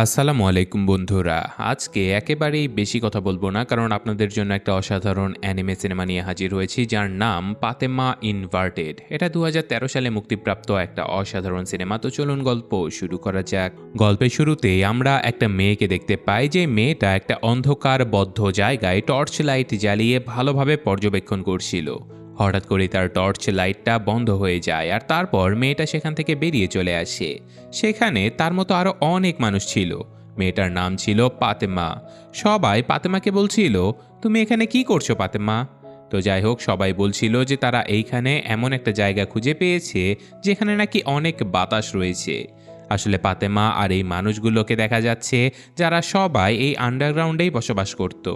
আসসালামু আলাইকুম বন্ধুরা। আজকে একেবারেই বেশি কথা বলব না, কারণ আপনাদের জন্য একটা অসাধারণ অ্যানিমে সিনেমা নিয়ে হাজির হয়েছি, যার নাম পাতেমা ইনভার্টেড। এটা দু হাজার তেরো সালে মুক্তিপ্রাপ্ত একটা অসাধারণ সিনেমা। তো চলুন গল্প শুরু করা যাক। গল্পের শুরুতে আমরা একটা মেয়েকে দেখতে পাই, যে মেয়েটা একটা অন্ধকার বদ্ধ জায়গায় টর্চ লাইট জ্বালিয়ে ভালোভাবে পর্যবেক্ষণ করছিল। হঠাৎ করে তার টর্চ লাইটটা বন্ধ হয়ে যায় আর তারপর মেয়েটা সেখান থেকে বেরিয়ে চলে আসে। সেখানে তার মতো আরও অনেক মানুষ ছিল। মেয়েটার নাম ছিল পাতেমা। সবাই পাতেমাকে বলছিল, তুমি এখানে কি করছ পাতেমা? তো যাই হোক, সবাই বলছিল যে তারা এইখানে এমন একটা জায়গা খুঁজে পেয়েছে, যেখানে নাকি অনেক বাতাস রয়েছে। আসলে পাতেমা আর এই মানুষগুলোকে দেখা যাচ্ছে যারা সবাই এই আন্ডারগ্রাউন্ডেই বসবাস করত।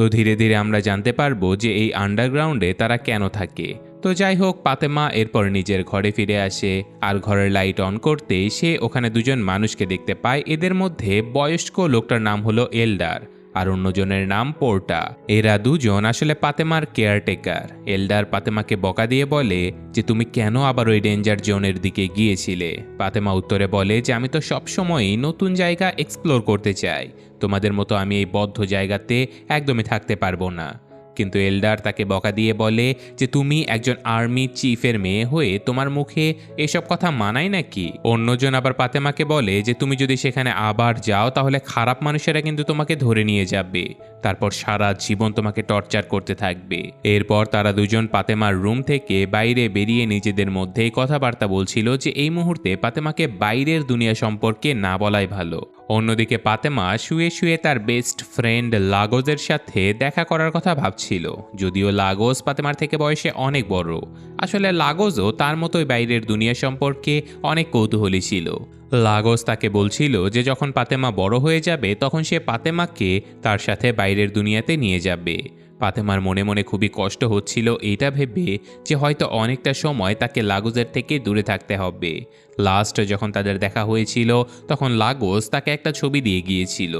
তো ধীরে ধীরে আমরা জানতে পারব যে এই আন্ডারগ্রাউন্ডে তারা কেন থাকে। তো যাই হোক পাতেমা এরপর নিজের ঘরে ফিরে আসে। আর ঘরের লাইট অন করতেই সে ওখানে দুজন মানুষকে দেখতে পায়। এদের মধ্যে বয়স্ক লোকটার নাম হলো এল্ডার আর অন্যজনের নাম পোর্টা। এরা দুজন আসলে পাতেমার কেয়ারটেকার। এলডার পাতেমাকে বকা দিয়ে বলে যে, তুমি কেন আবার ওই ডেঞ্জার জোনের দিকে গিয়েছিলে? পাতেমা উত্তরে বলে যে, আমি তো সবসময়ই নতুন জায়গা এক্সপ্লোর করতে চাই। তোমাদের মতো আমি এই বদ্ধ জায়গাতে একদমই থাকতে পারব না। কিন্তু এল্ডার তাকে বকা দিয়ে বলে যে, তুমি একজন আর্মি চিফের মেয়ে হয়ে তোমার মুখে এসব কথা মানায় নাকি? অন্যজন আবার পাতেমাকে বলে যে, তুমি যদি সেখানে আবার যাও, তাহলে খারাপ মানুষেরা কিন্তু তোমাকে ধরে নিয়ে যাবে। তারপর সারা জীবন তোমাকে টর্চার করতে থাকবে। এরপর তারা দুজন পাতেমার রুম থেকে বাইরে বেরিয়ে নিজেদের মধ্যেই কথাবার্তা বলছিল যে, এই মুহূর্তে পাতেমাকে বাইরের দুনিয়া সম্পর্কে না বলাই ভালো। অন্যদিকে পাতেমা শুয়ে শুয়ে তার বেস্ট ফ্রেন্ড লাগোজের সাথে দেখা করার কথা ভাবছিল। যদিও লাগোজ পাতেমার থেকে বয়সে অনেক বড়। আসলে লাগোজও তার মতোই বাইরের দুনিয়া সম্পর্কে অনেক কৌতূহলী ছিল। লাগোজ তাকে বলছিল যে যখন পাতেমা বড় হয়ে যাবে, তখন সে পাতেমাকে তার সাথে বাইরের দুনিয়াতে নিয়ে যাবে। পাতেমার মনে মনে খুবই কষ্ট হচ্ছিল এটা ভেবে যে হয়তো অনেকটা সময় তাকে লাগোজের থেকে দূরে থাকতে হবে। লাস্ট যখন তাদের দেখা হয়েছিল, তখন লাগোস তাকে একটা ছবি দিয়ে গিয়েছিল।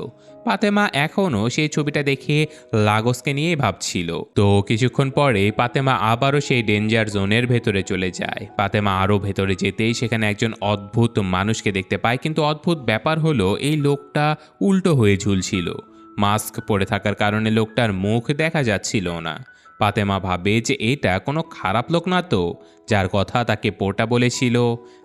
পাতেমা এখনও সেই ছবিটা দেখে লাগোসকে নিয়েই ভাবছিল। তো কিছুক্ষণ পরে পাতেমা আবারও সেই ডেঞ্জার জোনের ভেতরে চলে যায়। পাতেমা আরও ভেতরে যেতেই সেখানে একজন অদ্ভুত মানুষকে দেখতে পায়, কিন্তু অদ্ভুত ব্যাপার হলো এই লোকটা উল্টো হয়ে ঝুলছিল। মাস্ক পরে থাকার কারণে লোকটার মুখ দেখা যাচ্ছিল না। পাতেমা ভাবে যে এটা কোনো খারাপ লোক না তো, যার কথা তাকে পোটা বলেছিল।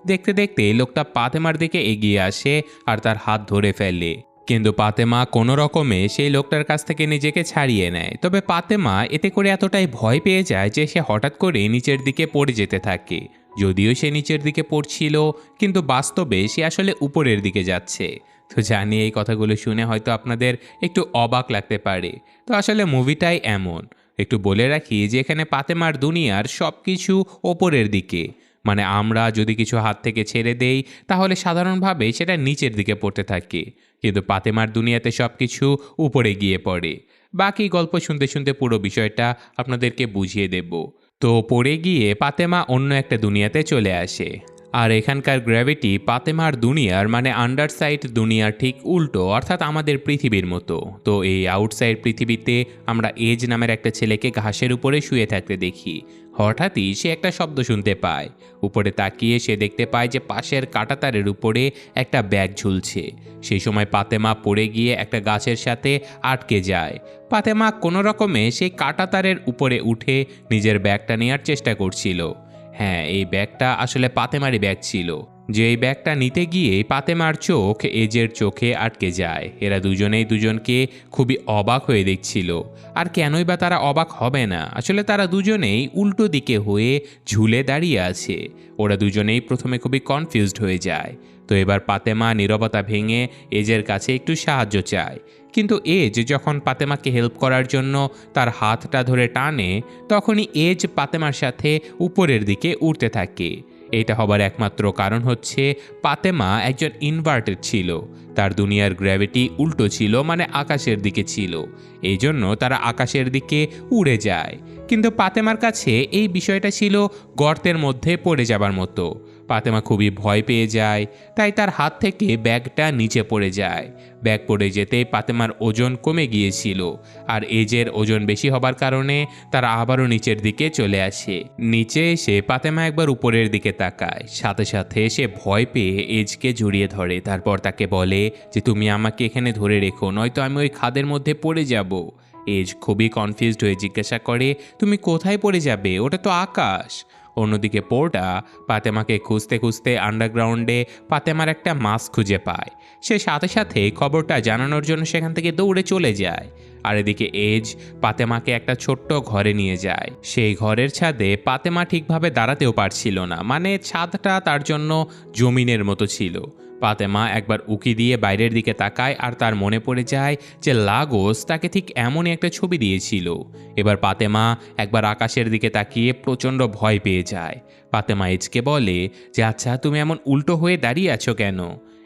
দেখতে দেখতে লোকটা পাতেমার দিকে এগিয়ে আসে আর তার হাত ধরে ফেলে। কিন্তু পাতেমা কোনো রকমে সেই লোকটার কাছ থেকে নিজেকে ছাড়িয়ে নেয়। তবে পাতেমা এতে করে এতটাই ভয় পেয়ে যায় যে সে হঠাৎ করে নিচের দিকে পড়ে যেতে থাকে। যদিও সে নিচের দিকে পড়ছিল, কিন্তু বাস্তবে সে আসলে উপরের দিকে যাচ্ছে। তো জানি এই কথাগুলো শুনে হয়তো আপনাদের একটু অবাক লাগতে পারে। তো আসলে মুভিটাই এমন। একটু বলে রাখি যে এখানে পাতেমার দুনিয়ার সব কিছু ওপরের দিকে। মানে আমরা যদি কিছু হাত থেকে ছেড়ে দেই, তাহলে সাধারণভাবে সেটা নিচের দিকে পড়তে থাকে। কিন্তু পাতেমার দুনিয়াতে সব কিছু উপরে গিয়ে পড়ে। বাকি গল্প শুনতে শুনতে পুরো বিষয়টা আপনাদেরকে বুঝিয়ে দেব। তো পড়ে গিয়ে পাতেমা অন্য একটা দুনিয়াতে চলে আসে। আর এখানকার গ্র্যাভিটি পাতেমার দুনিয়ার মানে আন্ডারসাইড দুনিয়ার ঠিক উল্টো, অর্থাৎ আমাদের পৃথিবীর মতো। তো এই আউটসাইড পৃথিবীতে আমরা এজ নামের একটা ছেলেকে ঘাসের উপরে শুয়ে থাকতে দেখি। হঠাৎই সে একটা শব্দ শুনতে পায়। উপরে তাকিয়ে সে দেখতে পায় যে পাশের কাঁটাতারের উপরে একটা ব্যাগ ঝুলছে। সেই সময় পাতেমা পড়ে গিয়ে একটা গাছের সাথে আটকে যায়। পাতেমা কোনো রকমে সেই কাঁটাতারের উপরে উঠে নিজের ব্যাগটা নেওয়ার চেষ্টা করছিল। হ্যাঁ এই ব্যাগটা আসলে পাতেমারি ব্যাগ ছিল। যে এই ব্যাগটা নিতে গিয়ে পাতেমার চোখ এজের চোখে আটকে যায়। এরা দুজনেই দুজনকে খুবই অবাক হয়ে দেখছিল। আর কেনই বা তারা অবাক হবে না? আসলে তারা দুজনেই উল্টো দিকে হয়ে ঝুলে দাঁড়িয়ে আছে। ওরা দুজনেই প্রথমে খুবই কনফিউজড হয়ে যায়। তো এবার পাতেমা নীরবতা ভেঙে এজের কাছে একটু সাহায্য চায়। কিন্তু এজ যখন পাতেমাকে হেল্প করার জন্য তার হাতটা ধরে টানে, তখনই এজ পাতেমার সাথে উপরের দিকে উঠতে থাকে। এটা হবার একমাত্র কারণ হচ্ছে পাতেমা একজন ইনভার্টেড ছিল। তার দুনিয়ার গ্র্যাভিটি উল্টো ছিল মানে আকাশের দিকে ছিল। এই জন্য তারা আকাশের দিকে উড়ে যায়। কিন্তু পাতেমার কাছে এই বিষয়টা ছিল গর্তের মধ্যে পড়ে যাবার মতো। পাতেমা খুবই ভয় পেয়ে যায়, তাই তার হাত থেকে ব্যাগটা নিচে পড়ে যায়। ব্যাগ পড়ে যেতে পাতেমার ওজন কমে গিয়েছিল, আর এজের ওজন বেশি হবার কারণে তারা আবারও নিচের দিকে চলে আসে। নিচে এসে পাতেমা একবার উপরের দিকে তাকায়, সাথে সাথে সে ভয় পেয়ে এজকে জড়িয়ে ধরে। তারপর তাকে বলে যে, তুমি আমাকে এখানে ধরে রেখো, নয়তো আমি ওই খাদের মধ্যে পড়ে যাব। এজ খুবই কনফিউজড হয়ে জিজ্ঞাসা করে, তুমি কোথায় পড়ে যাবে? ওটা তো আকাশ। অন্যদিকে পোর্টা পাতেমাকে খুঁজতে খুঁজতে আন্ডারগ্রাউন্ডে পাতেমার একটা মাস্ক খুঁজে পায়। সে সাথে সাথে খবরটা জানানোর জন্য সেখান থেকে দৌড়ে চলে যায়। আর এদিকে এজ পাতেমাকে একটা ছোট্ট ঘরে নিয়ে যায়। সেই ঘরের ছাদে পাতেমা ঠিকভাবে দাঁড়াতেও পারছিল না। মানে ছাদটা তার জন্য জমিনের মতো ছিল। পাতেমা একবার উকি দিয়ে বাইরের দিকে তাকায় আর তার মনে পড়ে যায় যে লাগোস তাকে ঠিক এমনই একটা ছবি দিয়েছিল। এবার পাতেমা একবার আকাশের দিকে তাকিয়ে প্রচণ্ড ভয় পেয়ে যায়। পাতেমা এজকে বলে যে আচ্ছা তুমি এমন উল্টো হয়ে দাঁড়িয়ে আছো কেন?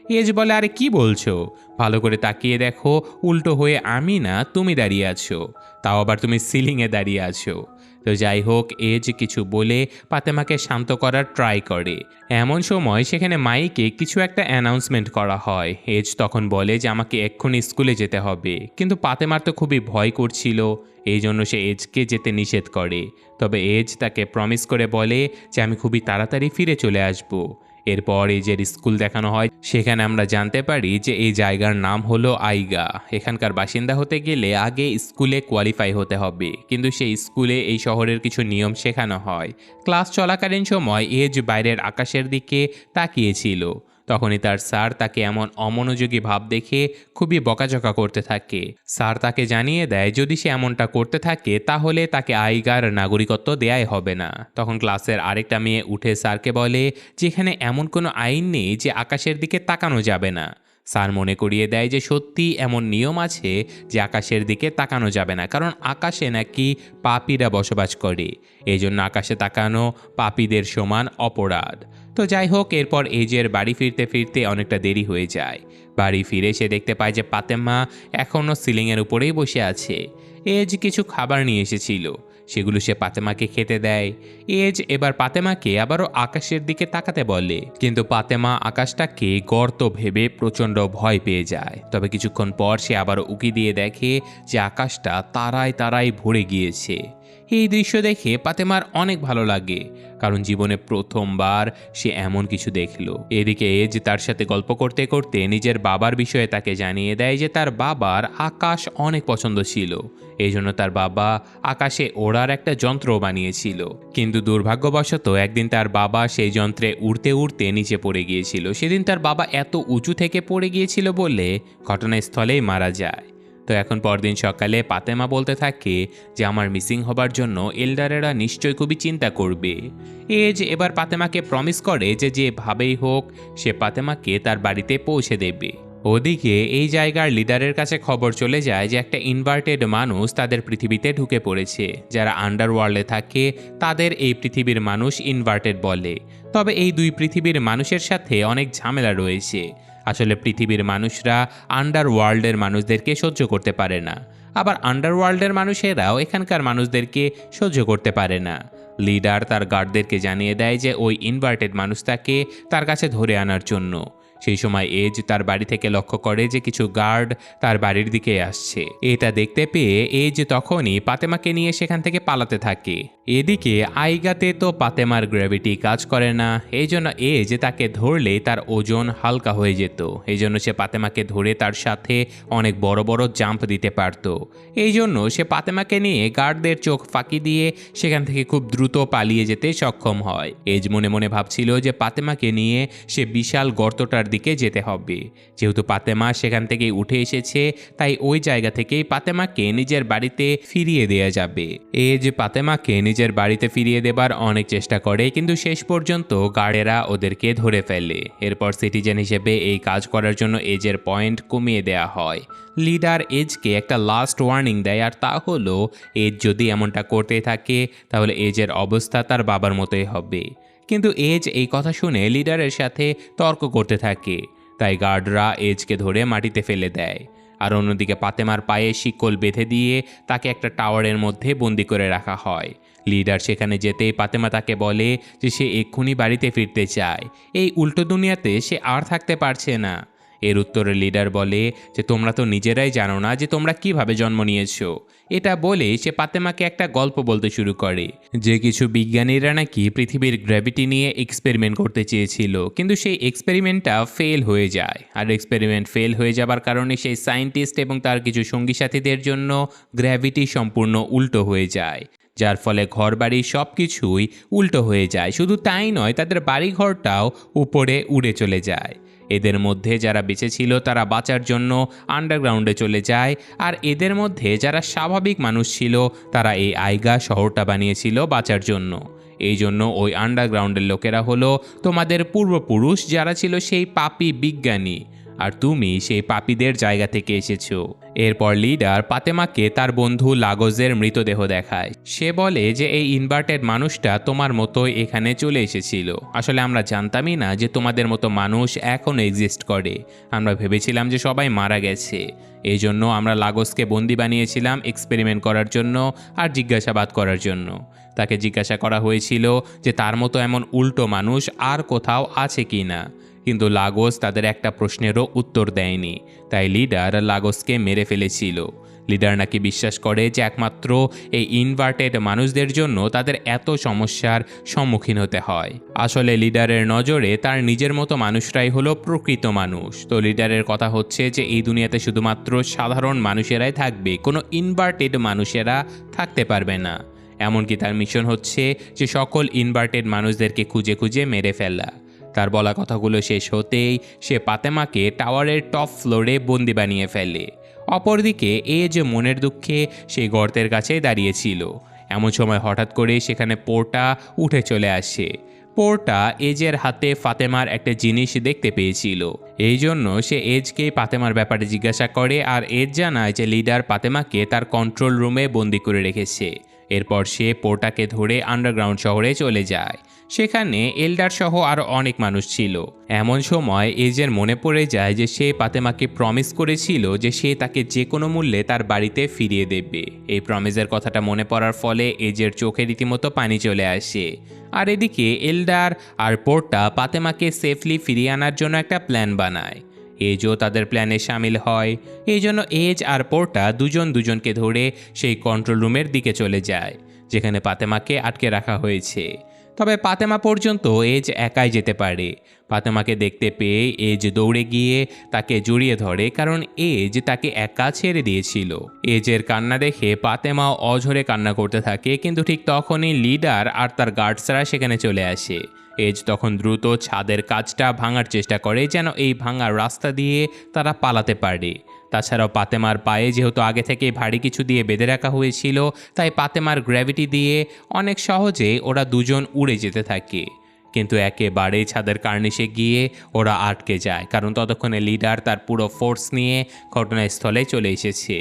এজ বলে, আরে, কি বলছো? ভালো করে তাকিয়ে দেখো, উল্টো হয়ে আমি না, তুমি দাঁড়িয়ে আছো। তাও আবার তুমি সিলিংয়ে দাঁড়িয়ে আছো। তো যাই হোক এজ কিছু বলে পাতেমাকে শান্ত করার ট্রাই করে। এমন সময় সেখানে মাইকে কিছু একটা অ্যানাউন্সমেন্ট করা হয়। এজ তখন বলে যে, আমাকে এক্ষুনি স্কুলে যেতে হবে। কিন্তু পাতেমার তো খুবই ভয় করছিল। এই জন্য সে এজকে যেতে নিষেধ করে। তবে এজ তাকে প্রমিস করে বলে যে, আমি খুবই তাড়াতাড়ি ফিরে চলে আসব। এরপর এই যে স্কুল দেখানো হয়, সেখানে আমরা জানতে পারি যে এই জায়গার নাম হলো আইগা। এখানকার বাসিন্দা হতে গেলে আগে স্কুলে কোয়ালিফাই হতে হবে, কিন্তু সেই স্কুলে এই শহরের কিছু নিয়ম শেখানো হয়। ক্লাস চলাকালীন সময় এজ বাইরের আকাশের দিকে তাকিয়েছিল। তখনই তার স্যার তাকে এমন অমনোযোগী ভাব দেখে খুবই বকাঝকা করতে থাকে। স্যার তাকে জানিয়ে দেয়, যদি সে এমনটা করতে থাকে, তাহলে তাকে আইগার নাগরিকত্ব দেয়াই হবে না। তখন ক্লাসের আরেকটা মেয়ে উঠে স্যারকে বলে, যেখানে এমন কোনো আইন নেই যে আকাশের দিকে তাকানো যাবে না। স্যার মনে করিয়ে দেয় যে সত্যি এমন নিয়ম আছে যে আকাশের দিকে তাকানো যাবে না, কারণ আকাশে নাকি পাপীরা বসবাস করে। এই জন্য আকাশে তাকানো পাপীদের সমান অপরাধ। তো যাই হোক, এরপর এজের বাড়ি ফিরতে ফিরতে অনেকটা দেরি হয়ে যায়। বাড়ি ফিরে সে দেখতে পায় যে পাতেমা এখনও সিলিংয়ের উপরেই বসে আছে। এজ কিছু খাবার নিয়ে এসেছিল। সেগুলো সে পাতেমাকে খেতে দেয়। এজ এবার পাতেমাকে আবারও আকাশের দিকে তাকাতে বলে। কিন্তু পাতেমা আকাশটাকে গর্ত ভেবে প্রচণ্ড ভয় পেয়ে যায়। তবে কিছুক্ষণ পর সে আবারও উকি দিয়ে দেখে যে আকাশটা তারায় তারায় ভরে গিয়েছে। এই দৃশ্য দেখে পাতেমার অনেক ভালো লাগে, কারণ জীবনে প্রথমবার সে এমন কিছু দেখল। এদিকে এজ তার সাথে গল্প করতে করতে নিজের বাবার বিষয়ে তাকে জানিয়ে দেয় যে তার বাবার আকাশ অনেক পছন্দ ছিল। এই জন্য তার বাবা আকাশে ওড়ার একটা যন্ত্র বানিয়েছিল। কিন্তু দুর্ভাগ্যবশত একদিন তার বাবা সেই যন্ত্রে উড়তে উড়তে নিচে পড়ে গিয়েছিল। সেদিন তার বাবা এত উঁচু থেকে পড়ে গিয়েছিল বলে ঘটনাস্থলেই মারা যায়। তো এখন পরদিন সকালে পাতেমা বলতে থাকে যে, আমার মিসিং হবার জন্য এল্ডারেরা নিশ্চয়ই খুবই চিন্তা করবে। এজ এবার পাতেমাকে প্রমিস করে যে যেভাবেই হোক, সে পাতেমাকে তার বাড়িতে পৌঁছে দেবে। ওদিকে এই জায়গার লিডারের কাছে খবর চলে যায় যে, একটা ইনভার্টেড মানুষ তাদের পৃথিবীতে ঢুকে পড়েছে। যারা আন্ডারওয়ার্ল্ডে থাকে, তাদের এই পৃথিবীর মানুষ ইনভার্টেড বলে। তবে এই দুই পৃথিবীর মানুষের সাথে অনেক ঝামেলা রয়েছে। আসলে পৃথিবীর মানুষরা আন্ডারওয়ার্ল্ডের মানুষদেরকে সহ্য করতে পারে না। আবার আন্ডারওয়ার্ল্ডের মানুষেরাও এখানকার মানুষদেরকে সহ্য করতে পারে না। লিডার তার গার্ডদেরকে জানিয়ে দেয় যে ওই ইনভার্টেড মানুষটাকে তার কাছে ধরে আনার জন্য। সেই সময় এজ তার বাড়ি থেকে লক্ষ্য করে যে কিছু গার্ড তার বাড়ির দিকে আসছে। এটা দেখতে পেয়ে এজ তখনই পাতেমাকে নিয়ে সেখান থেকে পালাতে থাকে। এদিকে আইগাতে তো পাতেমার গ্র্যাভিটি কাজ করে না, এই জন্য এজ তাকে ধরলে তার ওজন হালকা হয়ে যেত। এই জন্য সে পাতেমাকে ধরে তার সাথে অনেক বড় বড় জাম্প দিতে পারত। এই জন্য সে পাতেমাকে নিয়ে গার্ডদের চোখ ফাঁকি দিয়ে সেখান থেকে খুব দ্রুত পালিয়ে যেতে সক্ষম হয়। এজ মনে মনে ভাবছিল যে পাতেমাকে নিয়ে সে বিশাল গর্তটার দিকে যেতে হবে। যেহেতু পাতেমা সেখান থেকে উঠে এসেছে, তাই ওই জায়গা থেকেই পাতেমাকে নিজের বাড়িতে ফিরিয়ে দেয়া যাবে। এজ পাতেমাকে নিজের বাড়িতে ফিরিয়ে দেবার অনেক চেষ্টা করে, কিন্তু শেষ পর্যন্ত গার্ডেরা ওদেরকে ধরে ফেলে। এরপর সিটিজেন হিসেবে এই কাজ করার জন্য এজের পয়েন্ট কমিয়ে দেয়া হয়। লিডার এজকে একটা লাস্ট ওয়ার্নিং দেয়, আর তা হলো, এজ যদি এমনটা করতে থাকে, তাহলে এজের অবস্থা তার বাবার মতোই হবে। কিন্তু এজ এই কথা শুনে লিডারের সাথে তর্ক করতে থাকে। তাই গার্ডরা এজকে ধরে মাটিতে ফেলে দেয়। আর অন্যদিকে পাতেমার পায়ে শিকল বেঁধে দিয়ে তাকে একটা টাওয়ারের মধ্যে বন্দি করে রাখা হয়। লিডার সেখানে যেতেই পাতেমা তাকে বলে যে সে এক্ষুনি বাড়িতে ফিরতে চায়। এই উল্টো দুনিয়াতে সে আর থাকতে পারছে না। এর উত্তরে লিডার বলে যে, তোমরা তো নিজেরাই জানো না যে তোমরা কীভাবে জন্ম নিয়েছো। এটা বলে সে পাতেমাকে একটা গল্প বলতে শুরু করে, যে কিছু বিজ্ঞানীরা নাকি পৃথিবীর গ্র্যাভিটি নিয়ে এক্সপেরিমেন্ট করতে চেয়েছিল, কিন্তু সেই এক্সপেরিমেন্টটা ফেল হয়ে যায়। আর এক্সপেরিমেন্ট ফেল হয়ে যাবার কারণে সেই সায়েন্টিস্ট এবং তার কিছু সঙ্গী সাথীদের জন্য গ্র্যাভিটি সম্পূর্ণ উল্টো হয়ে যায়, যার ফলে ঘরবাড়ি সব কিছুই উল্টো হয়ে যায়। শুধু তাই নয়, তাদের বাড়িঘরটাও উপরে উড়ে চলে যায়। এদের মধ্যে যারা বেঁচে ছিল তারা বাঁচার জন্য আন্ডারগ্রাউন্ডে চলে যায়, আর এদের মধ্যে যারা স্বাভাবিক মানুষ ছিল তারা এই আইগা শহরটা বানিয়েছিল বাঁচার জন্য। এই জন্য ওই আন্ডারগ্রাউন্ডের লোকেরা হলো তোমাদের পূর্বপুরুষ যারা ছিল সেই পাপি বিজ্ঞানী। আর তুমি সেই পাপীদের জায়গা থেকে এসেছ। এরপর লিডার পাতেমাকে তার বন্ধু লাগোজের মৃতদেহ দেখায়। সে বলে যে, এই ইনভার্টেড মানুষটা তোমার মতোই এখানে চলে এসেছিল। আসলে আমরা জানতামই না যে তোমাদের মতো মানুষ এখনও এক্সিস্ট করে। আমরা ভেবেছিলাম যে সবাই মারা গেছে। এই জন্য আমরা লাগোসকে বন্দি বানিয়েছিলাম এক্সপেরিমেন্ট করার জন্য আর জিজ্ঞাসাবাদ করার জন্য। তাকে জিজ্ঞাসা করা হয়েছিল যে, তার মতো এমন উল্টো মানুষ আর কোথাও আছে কি না? কিন্তু লাগোস তাদের একটা প্রশ্নেরও উত্তর দেয়নি। তাই লিডার লাগোসকে মেরে ফেলেছিল। লিডার নাকি বিশ্বাস করে যে একমাত্র এই ইনভার্টেড মানুষদের জন্য তাদের এত সমস্যার সম্মুখীন হতে হয়। আসলে লিডারের নজরে তার নিজের মতো মানুষরাই হলো প্রকৃত মানুষ। তো লিডারের কথা হচ্ছে যে এই দুনিয়াতে শুধুমাত্র সাধারণ মানুষেরাই থাকবে, কোনো ইনভার্টেড মানুষেরা থাকতে পারবে না। এমনকি তার মিশন হচ্ছে যে সকল ইনভার্টেড মানুষদেরকে খুঁজে খুঁজে মেরে ফেলা। তার বলা কথাগুলো শেষ হতেই সে পাতেমাকে টাওয়ারের টপ ফ্লোরে বন্দি বানিয়ে ফেলে। অপরদিকে এ যে মনের দুঃখে সেই গর্তের কাছেই দাঁড়িয়েছিল এমন সময় হঠাৎ করে সেখানে পোর্টা উঠে চলে আসে। পোর্টা এজের হাতে ফাতেমার একটা জিনিস দেখতে পেয়েছিল। এই জন্য সে এজকে পাতেমার ব্যাপারে জিজ্ঞাসা করে আর এজ জানায় যে লিডার পাতেমাকে তার কন্ট্রোল রুমে বন্দি করে রেখেছে। এরপর সে পোর্টাকে ধরে আন্ডারগ্রাউন্ড শহরে চলে যায়। সেখানে এল্ডার সহ আরও অনেক মানুষ ছিল। এমন সময় এজের মনে পড়ে যায় যে সে পাতেমাকে প্রমিস করেছিল যে সে তাকে যে কোনো মূল্যে তার বাড়িতে ফিরিয়ে দেবে। এই প্রমিসের কথাটা মনে পড়ার ফলে এজের চোখে রীতিমতো পানি চলে আসে। আর এদিকে এল্ডার আর পোর্টা পাতেমাকে সেফলি ফিরিয়ে আনার জন্য একটা প্ল্যান বানায়। এজও তাদের প্ল্যানে সামিল হয়। এই জন্য এজ আর পোর্টা দুজন দুজনকে ধরে সেই কন্ট্রোল রুমের দিকে চলে যায়, যেখানে পাতেমাকে আটকে রাখা হয়েছে। তবে পাতেমা পর্যন্ত এজ একাই যেতে পারে। পাতেমাকে দেখতে পেয়ে এজ দৌড়ে গিয়ে তাকে জড়িয়ে ধরে, কারণ এজ তাকে একা ছেড়ে দিয়েছিল। এজের কান্না দেখে পাতেমা অঝরে কান্না করতে থাকে, কিন্তু ঠিক তখনই লিডার আর তার গার্ডসরা সেখানে চলে আসে। এজ তখন দ্রুত ছাদের কাজটা ভাঙার চেষ্টা করে যেন এই ভাঙার রাস্তা দিয়ে তারা পালাতে পারে। তাছাড়াও পাতেমার পায়ে যেহেতু আগে থেকেই ভারী কিছু দিয়ে বেঁধে রাখা হয়েছিল, তাই পাতেমার গ্র্যাভিটি দিয়ে অনেক সহজে ওরা দুজন উড়ে যেতে থাকে। কিন্তু একেবারেই ছাদের কার্নিশে গিয়ে ওরা আটকে যায়, কারণ ততক্ষণে লিডার তার পুরো ফোর্স নিয়ে ঘটনাস্থলে চলে এসেছে।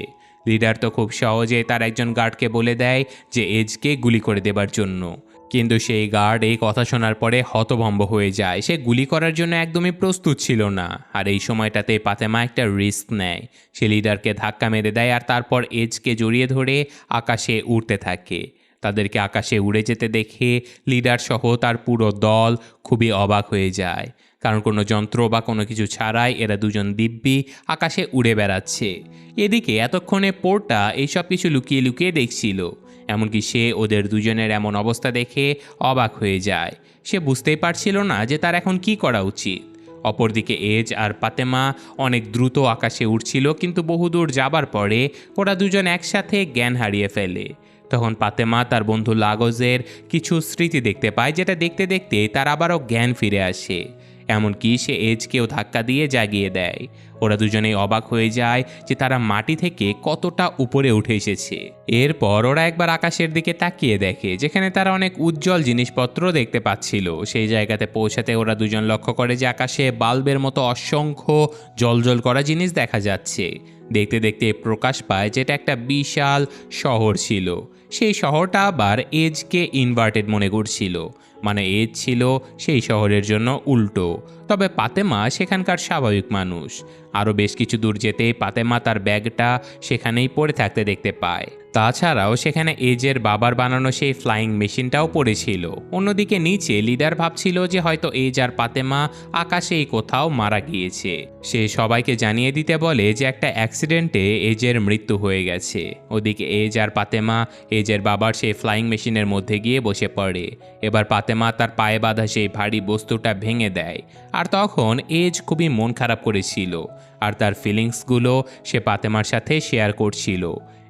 লিডার তো খুব সহজে তার একজন গার্ডকে বলে দেয় যে এজকে গুলি করে দেবার জন্য। কিন্তু সেই গার্ড এই কথা শোনার পরে হতভম্ব হয়ে যায়। সে গুলি করার জন্য একদমই প্রস্তুত ছিল না, আর এই সময়টাতে পাতেমা একটা রিস্ক নেয়। সে লিডারকে ধাক্কা মেরে দেয় আর তারপর এজকে জড়িয়ে ধরে আকাশে উড়তে থাকে। তাদেরকে আকাশে উড়ে যেতে দেখে লিডার সহ তার পুরো দল খুবই অবাক হয়ে যায়। কারণ কোনো যন্ত্র বা কোনো কিছু ছাড়াই এরা দুজন দিব্যি আকাশে উড়ে বেড়াচ্ছে। এদিকে এতক্ষণে পোর্টা এইসব কিছু লুকিয়ে লুকিয়ে দেখছিল। এমনকি সে ওদের দুজনের এমন অবস্থা দেখে অবাক হয়ে যায়। সে বুঝতেই পারছিল না যে তার এখন কি করা উচিত। অপরদিকে এজ আর পাতেমা অনেক দ্রুত আকাশে উঠছিল কিন্তু বহুদূর যাবার পরে ওরা দুজন একসাথে জ্ঞান হারিয়ে ফেলে। তখন পাতেমা তার বন্ধু লাগোজের কিছু স্মৃতি দেখতে পায়, যেটা দেখতে দেখতে তার আবারও জ্ঞান ফিরে আসে। এমনকি সে এজকেও ধাক্কা দিয়ে জাগিয়ে দেয়। ওরা দুজনেই অবাক হয়ে যায় যে তারা মাটি থেকে কতটা উপরে উঠে এসেছে। এরপর ওরা একবার আকাশের দিকে তাকিয়ে দেখে, যেখানে তারা অনেক উজ্জ্বল জিনিসপত্র দেখতে পাচ্ছিল। সেই জায়গাতে পৌঁছাতে ওরা দুজন লক্ষ্য করে যে আকাশে বাল্বের মতো অসংখ্য জলজল করা জিনিস দেখা যাচ্ছে। দেখতে দেখতে প্রকাশ পায় যেটা একটা বিশাল শহর ছিল। সেই শহরটা আবার এজকে ইনভার্টেড মনে করছিল। মানে এজ ছিল সেই শহরের জন্য উল্টো। তবে পাতেমা সেখানকার স্বাভাবিক মানুষ। আরও বেশ কিছু দূর যেতেই পাতেমা তার ব্যাগটা সেখানেই পড়ে থাকতে দেখতে পায়। তাছাড়াও সেখানে এজের বাবার বানানো সেই ফ্লাইং মেশিনটাও পড়েছিল। অন্যদিকে নিচে লিডার ভাবছিল যে হয়তো এজ আর পাতেমা আকাশেই কোথাও মারা গিয়েছে। সে সবাইকে জানিয়ে দিতে বলে যে একটা অ্যাক্সিডেন্টে এজের মৃত্যু হয়ে গেছে। ওদিকে এজ আর পাতেমা এজের বাবার সেই ফ্লাইং মেশিনের মধ্যে গিয়ে বসে পড়ে। এবার পাতেমা তার পায়ে বাঁধা সেই ভারী বস্তুটা ভেঙে দেয়। আর তখন এজ খুবই মন খারাপ করেছিল, আর তার ফিলিংসগুলো সে পাতেমার সাথে শেয়ার করছিল।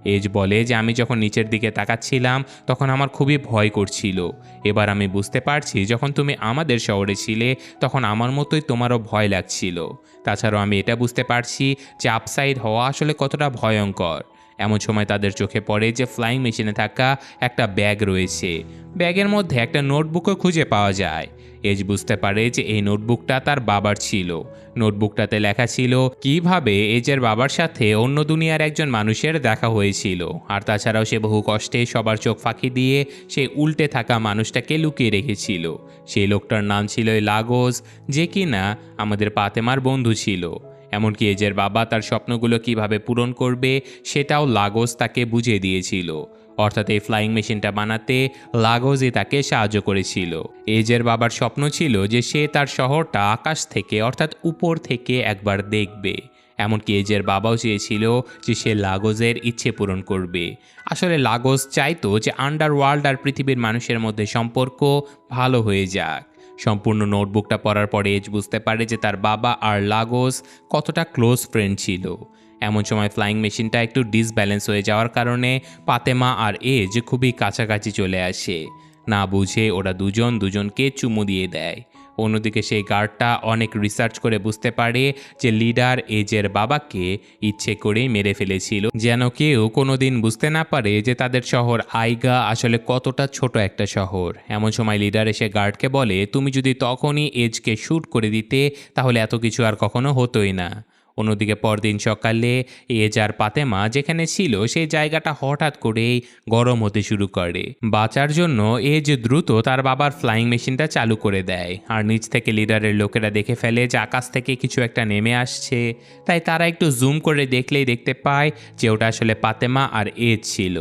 এজ বলে যে, আমি যখন নিচের দিকে তাকাচ্ছিলাম, তখন আমার খুবই ভয় করছিল। এবার আমি বুঝতে পারছি, যখন তুমি আমাদের শহরে ছিলে, তখন আমার মতোই তোমারও ভয় লাগছিল। তাছাড়াও আমি এটা বুঝতে পারছি যে, আপসাইড হওয়া আসলে কতটা ভয়ঙ্কর। এমন সময় তাদের চোখে পড়ে যে, ফ্লাইং মেশিনে থাকা একটা ব্যাগ রয়েছে। ব্যাগের মধ্যে একটা নোটবুকও খুঁজে পাওয়া যায়। এজ বুঝতে পারে যে এই নোটবুকটা তার বাবার ছিল। নোটবুকটাতে লেখা ছিল, কীভাবে এজের বাবার সাথে অন্য দুনিয়ার একজন মানুষের দেখা হয়েছিল? আর তাছাড়াও সে বহু কষ্টে সবার চোখ ফাঁকি দিয়ে সে উল্টে থাকা মানুষটাকে লুকিয়ে রেখেছিল। সেই লোকটার নাম ছিল লাগোস যে কিনা আমাদের পাতেমার বন্ধু ছিল। এমনকি এজের বাবা তার স্বপ্নগুলো কীভাবে পূরণ করবে, সেটাও লাগোস তাকে বুঝিয়ে দিয়েছিল। অর্থাৎ এই ফ্লাইং মেশিনটা বানাতে লাগোজই তাকে সাহায্য করেছিল। এজের বাবার স্বপ্ন ছিল যে সে তার শহরটা আকাশ থেকে, অর্থাৎ উপর থেকে একবার দেখবে। এমনকি এজের বাবাও চেয়েছিল যে সে লাগোজের ইচ্ছে পূরণ করবে। আসলে লাগোজ চাইতো যে আন্ডারওয়ার্ল্ড আর পৃথিবীর মানুষের মধ্যে সম্পর্ক ভালো হয়ে যাক। সম্পূর্ণ নোটবুকটা পড়ার পরে এজ বুঝতে পারে যে তার বাবা আর লাগোস কতটা ক্লোজ ফ্রেন্ড ছিল। এমন সময় ফ্লাইং মেশিনটা একটু ডিসব্যালেন্স হয়ে যাওয়ার কারণে পাতেমা আর এজ খুবই কাছাকাছি চলে আসে। না বুঝে ওরা দুজন দুজনকে চুমু দিয়ে দেয়। অন্যদিকে সেই গার্ডটা অনেক রিসার্চ করে বুঝতে পারে যে লিডার এজের বাবাকে ইচ্ছে করেই মেরে ফেলেছিল। যেন কেউ কোনোদিন বুঝতে না পারে যে তাদের শহর আইগা আসলে কতটা ছোট একটা শহর। এমন সময় লিডার এসে গার্ডকে বলে, তুমি যদি তখনই এজকে শ্যুট করে দিতে, তাহলে এত কিছু আর কখনো হতোই না। অন্যদিকে পরদিন সকালে এজ আর পাতেমা যেখানে ছিল সেই জায়গাটা হঠাৎ করেই গরম হতে শুরু করে। বাঁচার জন্য এজ দ্রুত তার বাবার ফ্লাইং মেশিনটা চালু করে দেয়। আর নিচ থেকে লিডারের লোকেরা দেখে ফেলে যে আকাশ থেকে কিছু একটা নেমে আসছে। তাই তারা একটু জুম করে দেখলেই দেখতে পায় যে ওটা আসলে পাতেমা আর এজ ছিল।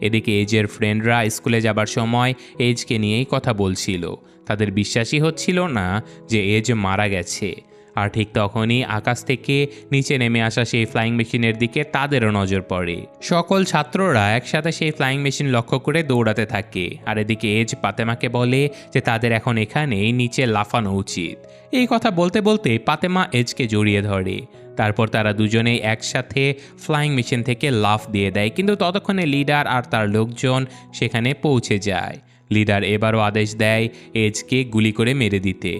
এদিকে এজের ফ্রেন্ডরা স্কুলে যাবার সময় এজকে নিয়েই কথা বলছিল। তাদের বিশ্বাসই হচ্ছিল না যে এজ মারা গেছে। আর ঠিক তখনই আকাশ থেকে নিচে নেমে আসা সেই ফ্লাইং মেশিনের দিকে তাদেরও নজর পড়ে। সকল ছাত্ররা একসাথে সেই ফ্লাইং মেশিন লক্ষ্য করে দৌড়াতে থাকে। আর এদিকে এজ পাতেমাকে বলে যে তাদের এখন এখানেই নিচে লাফানো উচিত। এই কথা বলতে বলতে পাতেমা এজকে জড়িয়ে ধরে। তারপর তারা দুজনেই একসাথে ফ্লাইং মেশিন থেকে লাফ দিয়ে দেয়, কিন্তু ততক্ষণে লিডার আর তার লোকজন সেখানে পৌঁছে যায়। লিডার এবারও আদেশ দেয় এজকে গুলি করে মেরে দিতে।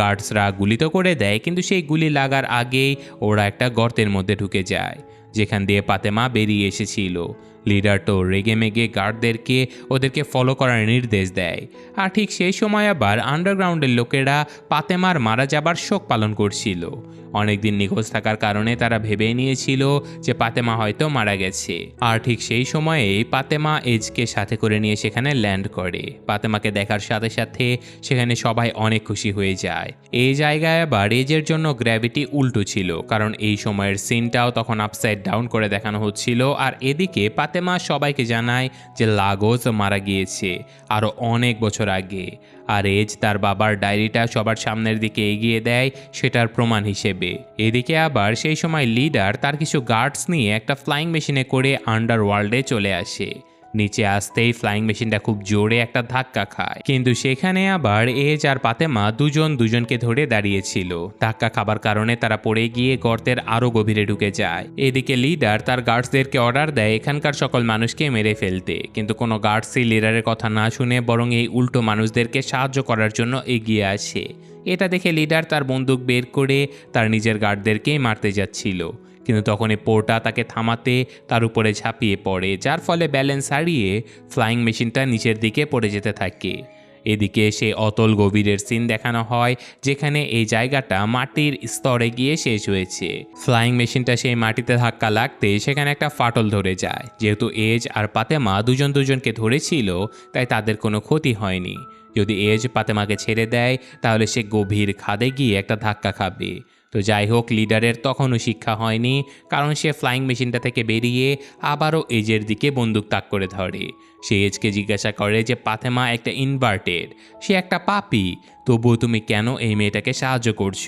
গার্ডসরা গুলি তো করে দেয়, কিন্তু সেই গুলি লাগার আগেই ওরা একটা গর্তের মধ্যে ঢুকে যায়, যেখান দিয়ে পাতেমা বেরিয়ে এসেছিল। লিডার তো রেগে মেগে গার্ডদেরকে ওদেরকে ফলো করার নির্দেশ দেয়। আর ঠিক সেই সময় আবার আন্ডারগ্রাউন্ডের লোকেরা পাতেমার মারা যাবার শোক পালন করছিল। অনেকদিন নিখোঁজ থাকার কারণে তারা ভেবে নিয়েছিল যে পাতেমা হয়তো মারা গেছে। আর ঠিক সেই সময়েই পাতেমা এজকে সাথে করে নিয়ে সেখানে ল্যান্ড করে। পাতেমাকে দেখার সাথে সাথে সেখানে সবাই অনেক খুশি হয়ে যায়। এই জায়গায় আবার এজের জন্য গ্র্যাভিটি উল্টো ছিল, কারণ এই সময়ের সিনটাও তখন আপসাইড ডাউন করে দেখানো হচ্ছিল। আর এদিকে পাতেমা সবাইকে জানায় যে লাগোজ মারা গিয়েছে আরও অনেক বছর আগে। আর এজ তার বাবার ডায়েরিটা সবার সামনের দিকে এগিয়ে দেয় সেটার প্রমাণ হিসেবে। এদিকে আবার সেই সময় লিডার তার কিছু গার্ডস নিয়ে একটা ফ্লাইং মেশিনে করে আন্ডার ওয়ার্ল্ডে চলে আসে। নিচে আসতেই ফ্লাইং মেশিনটা খুব জোরে একটা ধাক্কা খায়। কিন্তু সেখানে আবার এজ আর পাতেমা দুজন দুজনকে ধরে দাঁড়িয়েছিল। ধাক্কা খাবার কারণে তারা পড়ে গিয়ে গর্তের আরও গভীরে ঢুকে যায়। এদিকে লিডার তার গার্ডসদেরকে অর্ডার দেয় এখানকার সকল মানুষকে মেরে ফেলতে। কিন্তু কোনো গার্ডসই লিডারের কথা না শুনে বরং এই উল্টো মানুষদেরকে সাহায্য করার জন্য এগিয়ে আসে। এটা দেখে লিডার তার বন্দুক বের করে তার নিজের গার্ডদেরকেই মারতে যাচ্ছিল। কিন্তু তখন তখনই পোর্টা তাকে থামাতে তার উপরে ঝাঁপিয়ে পড়ে, যার ফলে ব্যালেন্স হারিয়ে ফ্লাইং মেশিনটা নিচের দিকে পড়ে যেতে থাকে। এদিকে সে অতল গভীরের সিন দেখানো হয়, যেখানে এই জায়গাটা মাটির স্তরে গিয়ে শেষ হয়েছে। ফ্লাইং মেশিনটা সেই মাটিতে ধাক্কা লাগতে সেখানে একটা ফাটল ধরে যায়। যেহেতু এজ আর পাতেমা দুজন দুজনকে ধরেছিল, তাই তাদের কোনো ক্ষতি হয়নি। যদি এজ পাতেমাকে ছেড়ে দেয়, তাহলে সে গভীর খাদে গিয়ে একটা ধাক্কা খাবে। তো যাই হোক লিডারের তখনও শিক্ষা হয়নি, কারণ সে ফ্লাইং মেশিনটা থেকে বেরিয়ে আবারও এজের দিকে বন্দুক তাক করে ধরে। সে এজকে জিজ্ঞাসা করে যে, পাথেমা, একটা ইনভার্টেড সে একটা পাপি, তবুও তুমি কেন এই মেয়েটাকে সাহায্য করছ?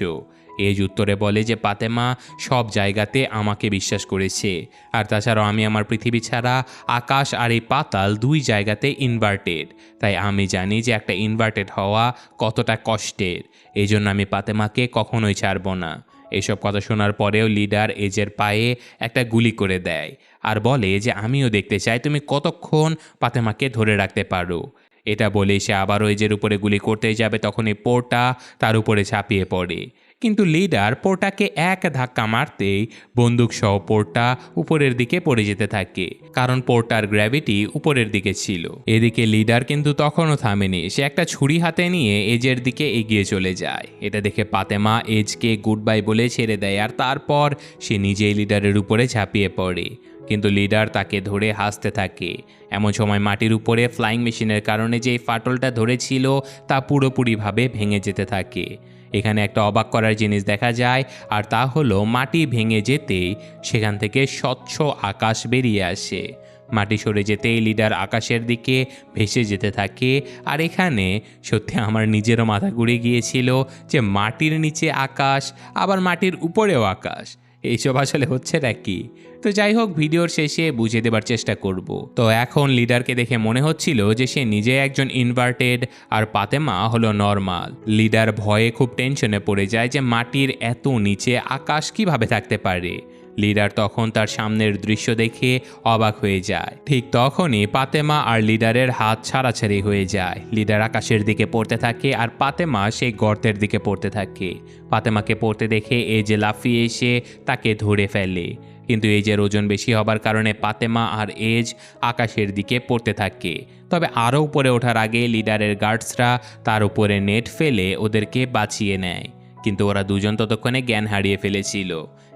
এজ উত্তরে বলে যে পাতেমা সব জায়গাতে আমাকে বিশ্বাস করেছে। আর তাছাড়াও আমি আমার পৃথিবী ছাড়া আকাশ আর এই পাতাল দুই জায়গাতে ইনভার্টেড তাই আমি জানি যে একটা ইনভার্টেড হওয়া কতটা কষ্টের। এই জন্য আমি পাতেমাকে কখনোই ছাড়ব না। এসব কথা শোনার পরেও লিডার এজের পায়ে একটা গুলি করে দেয় আর বলে যে, আমিও দেখতে চাই তুমি কতক্ষণ পাতেমাকে ধরে রাখতে পারো। এটা বলে সে আবারও এজের উপরে গুলি করতে যাবে তখন এই পোরটা তার উপরে ছাপিয়ে পড়ে। কিন্তু লিডার পোর্টাকে এক ধাক্কা মারতেই বন্দুক সহ পোরটা উপরের দিকে পড়ে যেতে থাকে, কারণ পোর্টার গ্র্যাভিটি উপরের দিকে ছিল। এদিকে লিডার কিন্তু তখনও থামেনি, সে একটা ছুরি হাতে নিয়ে এজের দিকে এগিয়ে চলে যায়। এটা দেখে পাতেমা এজকে গুড বাই বলে ছেড়ে দেয় আর তারপর সে নিজেই লিডারের উপরে ঝাঁপিয়ে পড়ে। কিন্তু লিডার তাকে ধরে হাসতে থাকে। এমন সময় মাটির উপরে ফ্লাইং মেশিনের কারণে যে ফাটলটা ধরেছিল তা পুরোপুরিভাবে ভেঙে যেতে থাকে। এখানে একটা অবাক করার জিনিস দেখা যায়, আর তা হলো মাটি ভেঙে যেতেই সেখান থেকে স্বচ্ছ আকাশ বেরিয়ে আসে। মাটি সরে যেতেই লিডার আকাশের দিকে ভেসে যেতে থাকে, আর এখানে সত্যি আমার নিজেরও মাথা ঘুরে গিয়েছিল যে মাটির নিচে আকাশ, আবার মাটির উপরেও আকাশ। এইসব আসলে হচ্ছে নাকি তো যাই হোক, ভিডিওর শেষে বুঝে দেবার চেষ্টা করব। তো এখন লিডারকে দেখে মনে হচ্ছিল যে সে নিজে একজন ইনভার্টেড আর পাতেমা হলো নর্মাল লিডার ভয়ে খুব টেনশনে পড়ে যায় যে মাটির এত নিচে আকাশ কীভাবে থাকতে পারে? লিডার তখন তার সামনের দৃশ্য দেখে অবাক হয়ে যায়। ঠিক তখনই পাতেমা আর লিডারের হাত ছাড়াছাড়ি হয়ে যায়। লিডার আকাশের দিকে পড়তে থাকে আর পাতেমা সেই গর্তের দিকে পড়তে থাকে। পাতেমাকে পড়তে দেখে এই যে লাফিয়ে এসে তাকে ধরে ফেলে। কিন্তু এজের ওজন বেশি হবার কারণে পাতেমা আর এজ আকাশের দিকে পড়তে থাকে। তবে আরও উপরে ওঠার আগে লিডারের গার্ডসরা তার উপরে নেট ফেলে ওদেরকে বাঁচিয়ে নেয়। কিন্তু ওরা দুজন ততক্ষণে জ্ঞান হারিয়ে ফেলেছিল।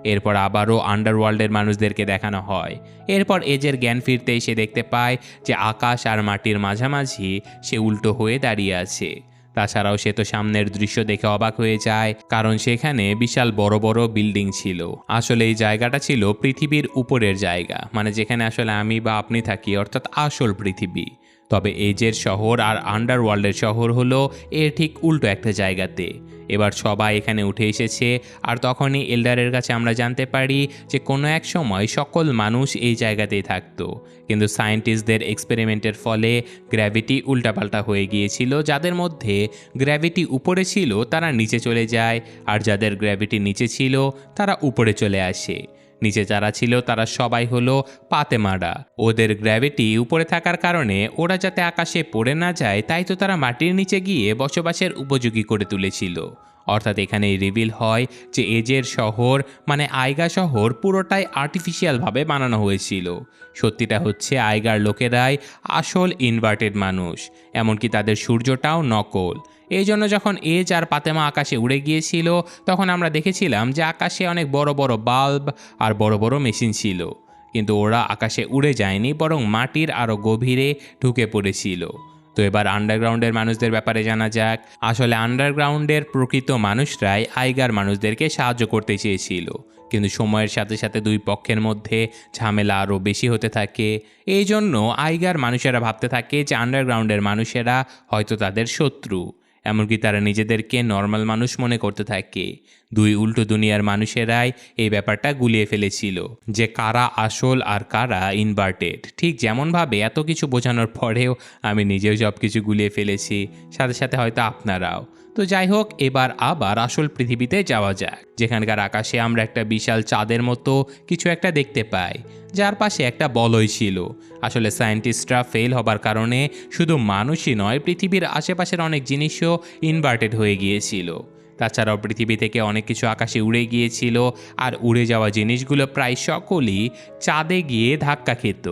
এরপর আবারও আন্ডারওয়ার্ল্ডের মানুষদেরকে দেখানো হয়। এরপর এজের জ্ঞান ফিরতেই সে দেখতে পায় যে আকাশ আর মাটির মাঝামাঝি সে উল্টো হয়ে দাঁড়িয়ে আছে। তাছাড়াও সে তো সামনের দৃশ্য দেখে অবাক হয়ে যায়, কারণ সেখানে বিশাল বড় বড় বিল্ডিং ছিল। আসলে এই জায়গাটা ছিল পৃথিবীর উপরের জায়গা মানে যেখানে আসলে আমি বা আপনি থাকি, অর্থাৎ আসল পৃথিবী। তবে এজের শহর আর আন্ডারওয়ার্ল্ডের শহর হলো এর ঠিক উল্টো একটা জায়গাতে। এবার সবাই এখানে উঠে এসেছে, আর তখনই এল্ডারের কাছে আমরা জানতে পারি যে কোনো এক সময় সকল মানুষ এই জায়গাতেই থাকতো। কিন্তু সায়েন্টিস্টদের এক্সপেরিমেন্টের ফলে গ্র্যাভিটি উল্টাপাল্টা হয়ে গিয়েছিল, যাদের মধ্যে গ্র্যাভিটি উপরে ছিল তারা নিচে চলে যায়, আর যাদের গ্র্যাভিটি নিচে ছিল তারা উপরে চলে আসে। নিচে যারা ছিল তারা সবাই হলো পাতেমারা ওদের গ্র্যাভিটি উপরে থাকার কারণে ওরা যাতে আকাশে পড়ে না যায়, তাই তো তারা মাটির নিচে গিয়ে বসবাসের উপযোগী করে তুলেছিল। অর্থাৎ এখানে রিভিল হয় যে এজের শহর মানে আইগা শহর, পুরোটাই আর্টিফিশিয়ালভাবে বানানো হয়েছিল। সত্যিটা হচ্ছে আইগার লোকেরাই আসল ইনভার্টেড মানুষ, এমনকি তাদের সূর্যটাও নকল। এই জন্য যখন এজ আর পাতেমা আকাশে উড়ে গিয়েছিল, তখন আমরা দেখেছিলাম যে আকাশে অনেক বড় বড় বাল্ব আর বড় বড় মেশিন ছিল। কিন্তু ওরা আকাশে উড়ে যায়নি, বরং মাটির আরও গভীরে ঢুকে পড়েছিল। তো এবার আন্ডারগ্রাউন্ডের মানুষদের ব্যাপারে জানা যাক। আসলে আন্ডারগ্রাউন্ডের প্রকৃত মানুষরাই আইগার মানুষদেরকে সাহায্য করতে চেয়েছিল। কিন্তু সময়ের সাথে সাথে দুই পক্ষের মধ্যে ঝামেলা আরও বেশি হতে থাকে। এই জন্য আইগার মানুষেরা ভাবতে থাকে যে আন্ডারগ্রাউন্ডের মানুষেরা হয়তো তাদের শত্রু। এমনকি তারা নিজেদেরকে নর্মাল মানুষ মনে করতে থাকে। দুই উল্টো দুনিয়ার মানুষেরাই এই ব্যাপারটা গুলিয়ে ফেলেছিল যে কারা আসল আর কারা ইনভার্টেড ঠিক যেমনভাবে এত কিছু বোঝানোর পরেও আমি নিজেও সব কিছু গুলিয়ে ফেলেছি, সাথে সাথে হয়তো আপনারাও। তো যাই হোক, এবার আবার আসল পৃথিবীতে যাওয়া যাক। যেখানকার আকাশে আমরা একটা বিশাল চাঁদের মতো কিছু একটা দেখতে পাই, যার পাশে একটা বলয় ছিল। আসলে সায়েন্টিস্টরা ফেল হবার কারণে শুধু মানুষই নয়, পৃথিবীর আশেপাশের অনেক জিনিসও ইনভার্টেড হয়ে গিয়েছিল। তাছাড়াও পৃথিবী থেকে অনেক কিছু আকাশে উড়ে গিয়েছিল, আর উড়ে যাওয়া জিনিসগুলো প্রায় সকলই চাঁদে গিয়ে ধাক্কা খেত।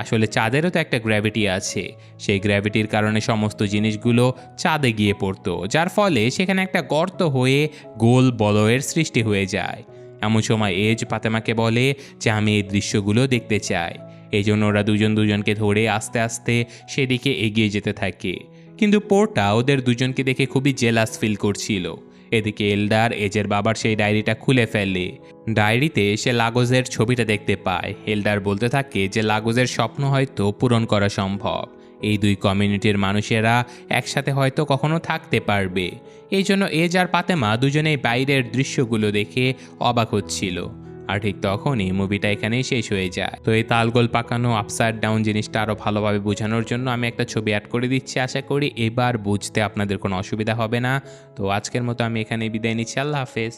আসলে চাঁদেরও তো একটা গ্র্যাভিটি আছে। সেই গ্র্যাভিটির কারণে সমস্ত জিনিসগুলো চাঁদে গিয়ে পড়তো, যার ফলে সেখানে একটা গর্ত হয়ে গোল বলয়ের সৃষ্টি হয়ে যায়। এমন সময় এজ পাতেমাকে বলে যে, আমি এই দৃশ্যগুলো দেখতে চাই। এই জন্য ওরা দুজন দুজনকে ধরে আস্তে আস্তে সেদিকে এগিয়ে যেতে থাকে। কিন্তু পোর্টা ওদের দুজনকে দেখে খুবই জেলাস ফিল করছিল। এদিকে এলডার এজের বাবার সেই ডায়েরিটা খুলে ফেলে। ডায়েরিতে সে লাগোজের ছবিটা দেখতে পায়। এলডার বলতে থাকে যে লাগোজের স্বপ্ন হয়তো পূরণ করা সম্ভব। এই দুই কমিউনিটির মানুষেরা একসাথে হয়তো কখনো থাকতে পারবে। এই জন্য এজ আর পাতেমা দুজনেই বাইরের দৃশ্যগুলো দেখে অবাক হচ্ছিল। আর ঠিক তখনই মুভিটা এখানেই শেষ হয়ে যায়। তো এই তালগোল পাকানো আপসাইড ডাউন জিনিসটা আরও ভালোভাবে বোঝানোর জন্য আমি একটা ছবি অ্যাড করে দিচ্ছি। আশা করি এবার বুঝতে আপনাদের কোনো অসুবিধা হবে না। তো আজকের মতো আমি এখানে বিদায় নিচ্ছি। আল্লাহ হাফেজ।